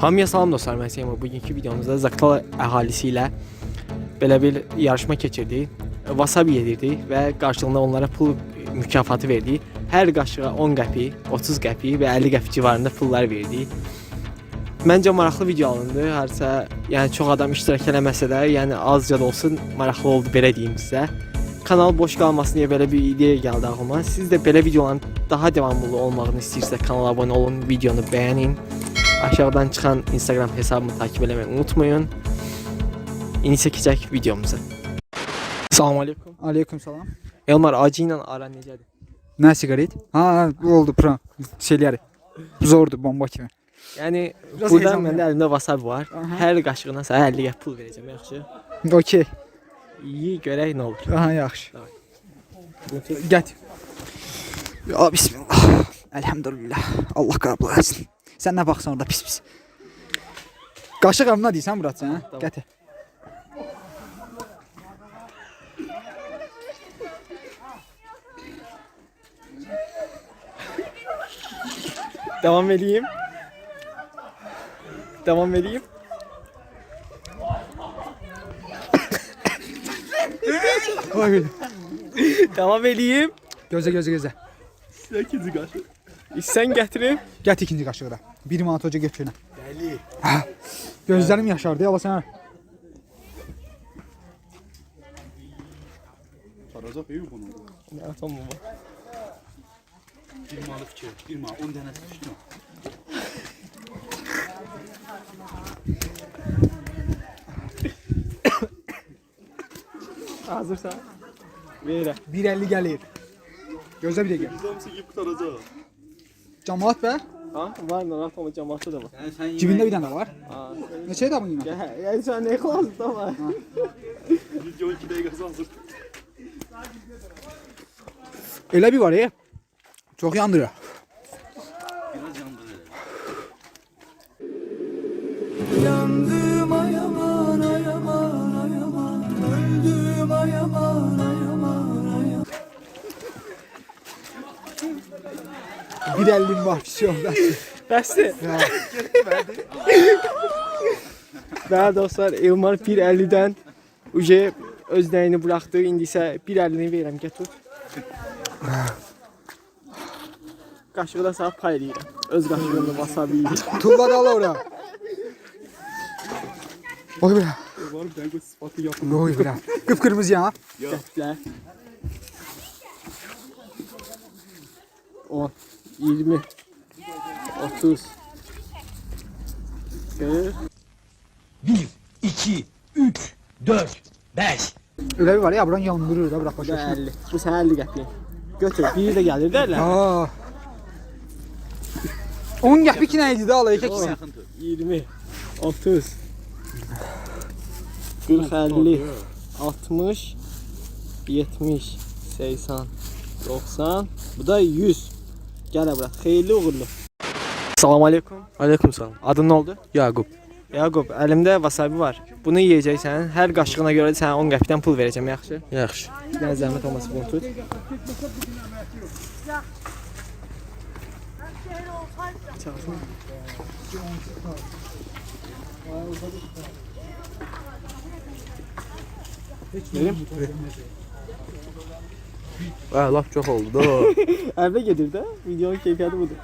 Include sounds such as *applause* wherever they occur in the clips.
Hamıya salam dostlar, mən Seymur. Bugünkü videomuzda Zaqatala əhalisi ilə belə bir yarışma keçirdik. Wasabi yedirdik və qarşılığında onlara pul mükafatı verdik. Hər qaşığa 10 qəpik, 30 qəpik və 50 qəpik civarında pullar verdik. Məncə maraqlı video alındı. Hərsə, yəni çox adam iştirak eləməsə də, yəni azca da olsun maraqlı oldu belə deyim sizə. Kanal boş qalmasın deyə belə bir ideya gəldi ağlıma. Siz də belə videoların daha davamlı olmağını istəyirsə kanala abunə olun, videonu bəyənin. Aşağıdan çıxan Instagram hesabımı takip eləməyi unutmayın. İndi isə keçək videomuza. Salam aleykum. Aleyküm salam. Elmar acı ilə aran necədir? Nə siqaret? Ha, bu oldu pran. Şeyləri. Zordu bomba kimi. Yəni Biraz burada heyecanlı. məndə əlimdə wasabi var. Aha. Hər qaşığına sənə 50 qəpik pul verəcəm, yaxşı? Okey. İyi, görək nə olur. Aha, yaxşı. Get. Ya bismillah. Elhamdülillah. Allah qəbul etsin. Sən nə baxsan orada pis pis. Qaşıq əmna deyirsən Murat sən? Tamam. Gətir. Devam edeyim. Devam edeyim. Vay. Devam edeyim. Gözlə gözlə gözlə. İkinci qaşıq. Sən gətirim. Get ikinci qaşığı da. 1 manat hoca götürünə. Dəli. Gözlərim yaşardı, Allah sənə. Saracaq evi bunu. Nə atam bu? Bir malı fikir, bir mal, 10 dənə düşdü. Hazırsan. Verirəm. 1.50 gəlir. Gözlə bir dəqiqə. Hamısı yiyib qutaracaq. Camaat bə. Ha, var mı? Atam cəmaatı da var. Yəni sən Cibində bir dənə var. Ha. Neçə də bunun? Ya, yəni sən nə xlasın da var. video 2 dəqiqəsi hazır. Elə bir var ya. Çox yandırır. 1.50 var. Şey oldu. Bəsdir. Və dostlar, Elmar 1.50-dən uje öz dəyini buraxdı. İndi isə 1.50-ni verirəm, gətir. Qaşığı da sağ paylayıram. Öz qaşığımla wasabi yeyir. Tulla da al ora. Oy bre. Var bir qoy sıfatı yapın. Oy bre. Qıpqırmızı ya. Gətirlər. 10, 20, 30, 40, 1, 2, 3, 4, 5. Elə bir var ya, buran yandırır da, bırak başa. 50. Bu sənə 50 qəpik. Götür. Biri də gəlir dərlər. Aa. 10 qəpik nə idi də alay kəksən? 20, 30, 40, 50, 60, 70, 80, 90. Bu da 100. Gəl bura. Xeyirli uğurlu. Salam aleykum. Aleyküm salam. Adın nə oldu? Yaqub. Yaqub, əlimdə wasabi var. Bunu yeyəcəksən. Hər qaşığına görə də sənə 10 qəpikdən pul verəcəm, yaxşı? Yaxşı. Dənə zəhmət olmasa bunu tut. Çalsın. Verim. Hə, lap çox oldu da. Evde gelir de. Videonun keyfiyatı budur.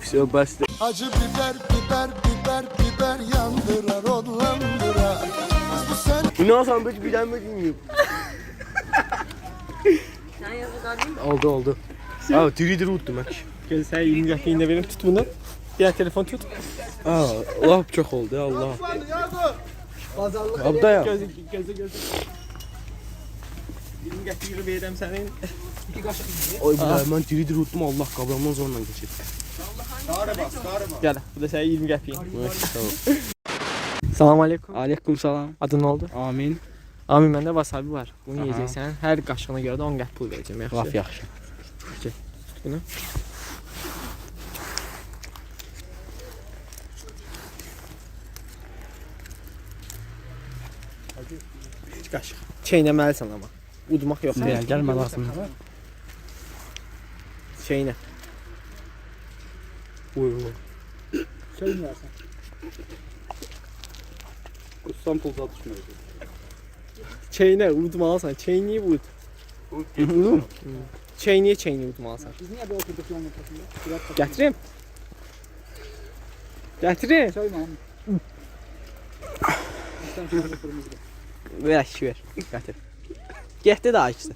Все, bəsdir. Acı biber biber biber biber yandırar odlandırar Bu sen İnan sandık bir dənə bilmiyim. oldu, oldu. Ha, diri diri utdum mən. Gel sen 20 dakikayı da verin. Tut bunu. Diğer telefon tut. Ha, lap çox oldu ya Allah. Abda ya. Gözü gözü gözü. 20 dakikayı vereceğim senin. Oy bir daha mən diri diri utdum Allah qabağımdan zorla keçir. Gel. Bu da senin 20 dakikayı. Salam aleyküm. Aleyküm salam. Adın ne oldu? Amin. Abi məndə wasabi var. Bunu yeyəcəksən. Hər qaşığına görə də 10 qəpik pul verəcəm, yaxşı? Lap yaxşı. bunu. Üç qaşıq. Çeynəməlisən amma. Udmaq yox. Gel gelme lazım. Şeyinə. Uy uy. Söylməyərsən. İstanbul satışmıyor. Çeynə udmalısan. Çeynəyib ud. Çeyniyə çeynəyib udmalısan. Biz niyə belə oturduq yan ortasında? Biraz da- Gətirim. Şöyle kırmızı. Ver aşkı ver. Getir. Getdi daha ikisi.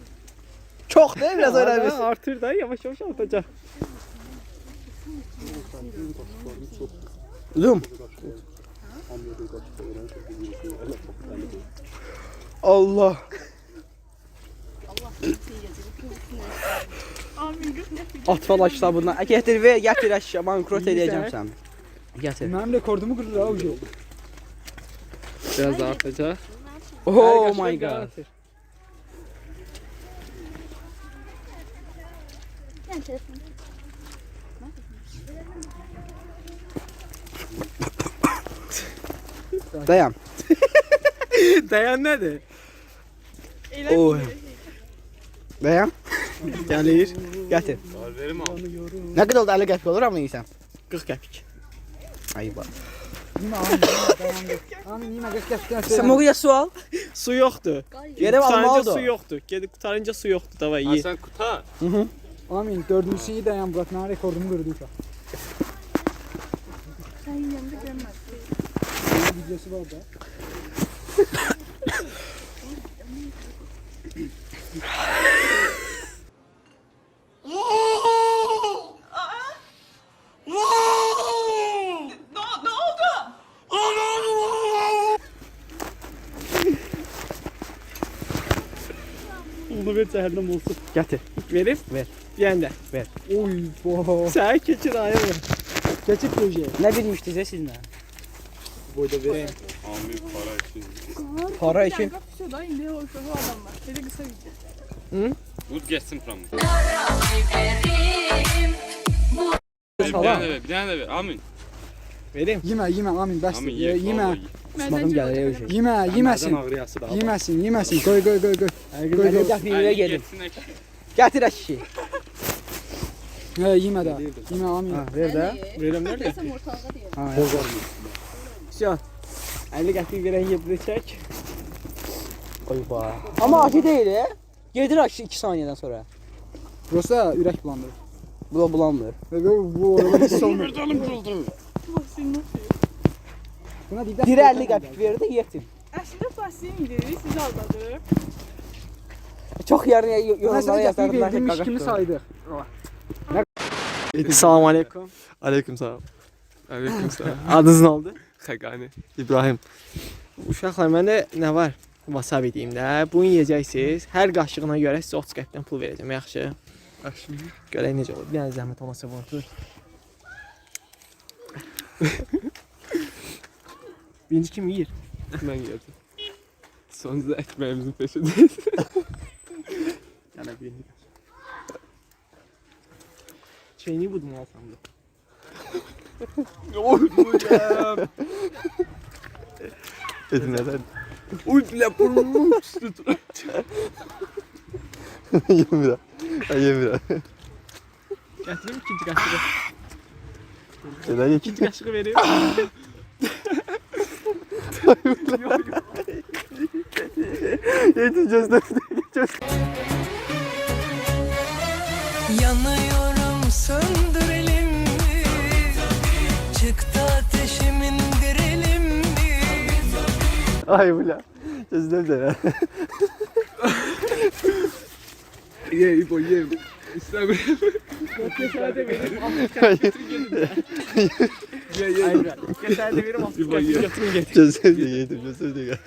Çok değil biraz öyle bir. Artır da yavaş yavaş artacaq. Zoom. Allah. Atfal kitabından. E, Getir ver, getir aşağı. Bankrot edeceğim seni. Getir. Mənim rekordumu o şey. Biraz da artacaq. Oh my god. artır. Dayan. *laughs* Dayan nədir? Oy. Dayan. Gəlir. Getir. Verim al. Ne kadar oldu 50 qəpik olur ama yiysən. 40 qəpik. Ay bak. Sen buraya su al. Su. Gedib Qutarınca almalıdır. su yoxdur. Gedib qutarınca su yoxdur. Davay Ha ye. sen kuta. Amin, dördüncüsü iyi dayan Murat. Mənim rekordumu qırdı uşaq. Sen yanında görmez. Bunun videosu var da. *laughs* Ver cəhənnəm olsun. Getir. Verim? Ver. Deyəndə. Oy, boh. *laughs* Səni keçir ayır. Geçip proje. Ne bilmiştiniz siz ne? Boyda vereyim. Amir para için. Para için. Bak şu da indi o şu adamlar. Dedi kısa video. Vur geçsin pram. Bir tane de ver, bir tane de ver. Amin. Verim. Yemə, yemə, Amin, bəs. Amin Ye- ye. Ismağım gəlir öyle şey. yemə, yeməsin. Yeməsin, yeməsin. Qoy, qoy, qoy, qoy. Qoy, qoy. ver gelin. Getir aşağı. Hə, yemə də. Yemə, Amin. Ha, ver de. Verim nerede? Desem ortalığa diyor. Ha, Can. 50 qəpik verən yerdə çək. Oy ba. Ama acı değil ya. Getir aşağı 2 saniyeden sonra. Prosta ürək bulandırır. Bu da bulanmıyor. Və bu orada hiss olmur. Bahsin nasıl? Buna deyib də. Bir 50 qəpik ver de yetin. Əslində Bahsin idi. Sizi aldadı. Çok yarın Buna yorumlara yazarlar. verdiymiş kimi saydıq. Salam aleykum. Aleyküm selam. Aleyküm selam. *laughs* Adınız nə oldu? Xəqani. İbrahim. Uşaqlar məndə nə var? Wasabi deyim də. Bunu yeyəcəksiniz. Hər qaşığına görə sizə 30 qəpikdən pul verəcəm, yaxşı? Yaxşı. Görək necə olur. Bir dənə zəhmət olmasa bunu otur. *laughs* Birinci kim yeyir? Mən gəldim. Sonunda ekmeğimizin peşindeyiz. Yəni birinci. Çeyini budum alsam da. Dedim neden? Uy bile burnumu Yem bir daha. Ha, Yem bir daha. Gətirim ikinci qaşığı. Neden? İkinci verir. Yetin gözden. Yanıyorum söndürelim mi? Çıktı ateşim indirelim mi? Ay bu la. Gözden de. Ye İbo ye. İstemiyorum. Keçədə verir. 60 qəpik götürün gedin. Ye ye. Hayır, keçədə verir 60 qəpik götürün gedin. Gözden de yedim. Gözden de gel.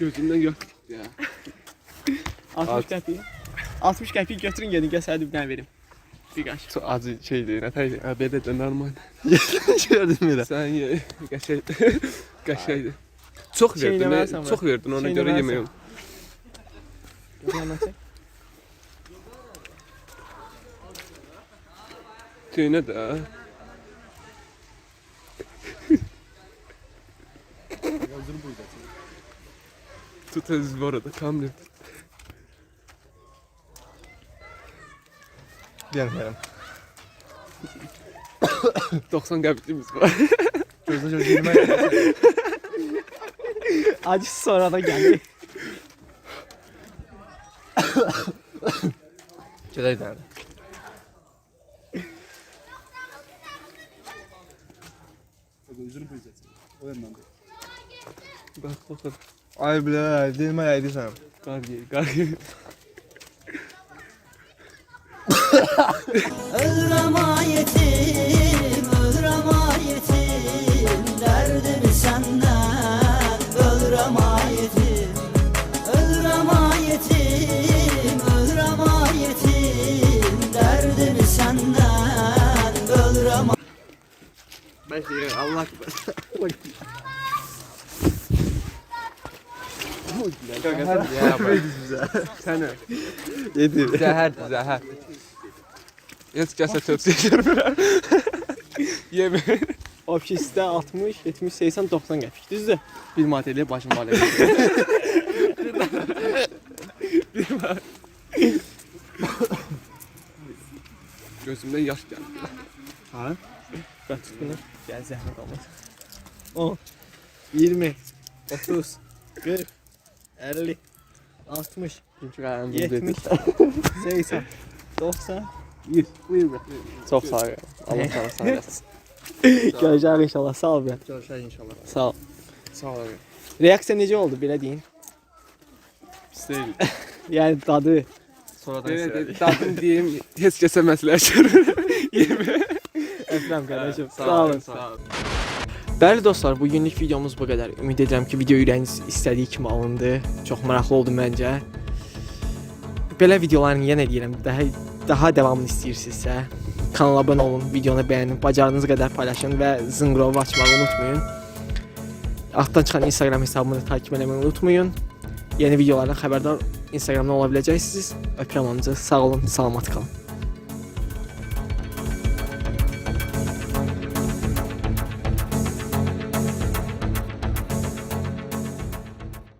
Gözümden yok. 60 qəpik. 60 qəpik götürün gedin, qəsədi bir dənə verim. Bir qaşıq. Çok acı şeydi. Ne taydı? Ha beni de normal. *laughs* Gördün mü? Sen ye. Kaşay. *laughs* Kaşaydı. Çok verdin. Çok verdin ona göre yemiyorum. Yanına çək. Tüyüne de Yazın burada. Tutarız bu arada kamyon. Gel Meryem. 90 gabitliğimiz var. *coughs* Gözde çok girme. Acı sonra da geldi. Çöday nerede? Gözünü bulacağız. O yandan da. Bax, baxın. Ay bilə, dilmə edirsən. Qar yer, qar yer. Ölremayetim, ölremayetim Derdimi senden Ölremayetim Ölremayetim, ölremayetim Derdimi senden Ölremayetim Başlayırıq, Allah Sənə. Yedir. Zəhərdir, zəhər. Heç kəsə tövsiyə etmirəm. Yemin. Ofisdə 60, 70, 80, 90 qəpik. Düzdür? Bir madəliyə başım var. Gözümdən yaş gəldi. Qaç bunu. Gəl zəhmət olmaz. 10, 20, 30, 40, 50, 60, Çünki qəyəm 70, 80, 90, 100. Buyur bə. Çox sağ ol. Allah sana sağ olasın. *laughs* Görəcəyik inşallah. Sağ ol bə. Görüşək inşallah. Sağ ol. Sağ ol. Reaksiya necə oldu belə deyin? Pis deyil. *laughs* Yəni dadı. Sonradan Evet, dadım deyim, heç kəsə məsləhət görmürəm. Yemin. Öpürəm qardaşım. Sağ olun. Sağ olun. Bəli dostlar, bu günlük videomuz bu qədər. Ümid edirəm ki, video ürəyiniz istədiyi kimi alındı. Çox maraqlı oldu məncə. Belə videoların yenə deyirəm, daha daha davamını istəyirsinizsə, kanala abunə olun, videonu bəyənin, bacardığınız qədər paylaşın və zınqrovu açmağı unutmayın. Altdan çıxan Instagram hesabımı takip etməyi unutmayın. Yeni videolardan xəbərdar Instagramdan ola biləcəksiniz. Öpürəm hamınızı. Sağ olun, salamat qalın.